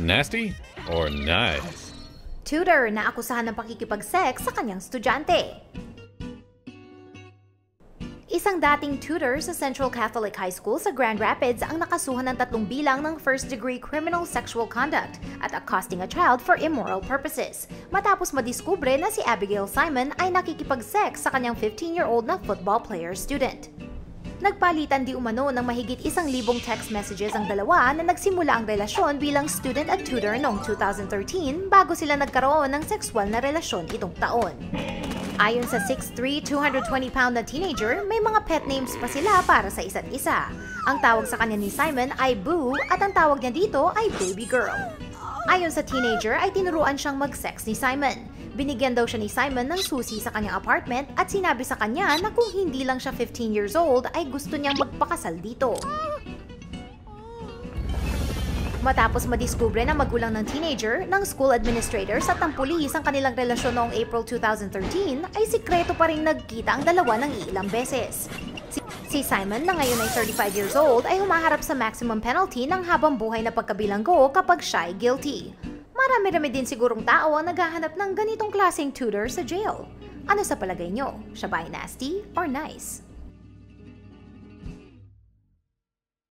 Nasty or nice? Tutor na akusahan ng pakikipag-sex sa kanyang estudyante. Isang dating tutor sa Central Catholic High School sa Grand Rapids ang nakasuhan ng tatlong bilang ng first-degree criminal sexual conduct at accosting a child for immoral purposes. Matapos madiskubre na si Abigail Simon ay nakikipag-sex sa kanyang 15-year-old na football player student. Nagpalitan di umano ng mahigit isang libong text messages ang dalawa na nagsimula ang relasyon bilang student at tutor noong 2013 bago sila nagkaroon ng sexual na relasyon itong taon. Ayon sa 6'3", 220-pound na teenager, may mga pet names pa sila para sa isa't isa. Ang tawag sa kanya ni Simon ay Boo at ang tawag niya dito ay Baby Girl. Ayon sa teenager ay tinuruan siyang mag-sex ni Simon. Binigyan daw siya ni Simon ng susi sa kanyang apartment at sinabi sa kanya na kung hindi lang siya 15 years old ay gusto niyang magpakasal dito. Matapos madiskubre ng magulang ng teenager, ng school administrators at ng pulis ang kanilang relasyon noong April 2013, ay sikreto pa rin nagkita ang dalawa ng ilang beses. Si, si Simon, na ngayon ay 35 years old, ay humaharap sa maximum penalty ng habang buhay na pagkabilanggo kapag siya ay guilty. Marami-rami din sigurong tao ang naghahanap ng ganitong klaseng tutor sa jail. Ano sa palagay nyo? Siya ba ay nasty or nice?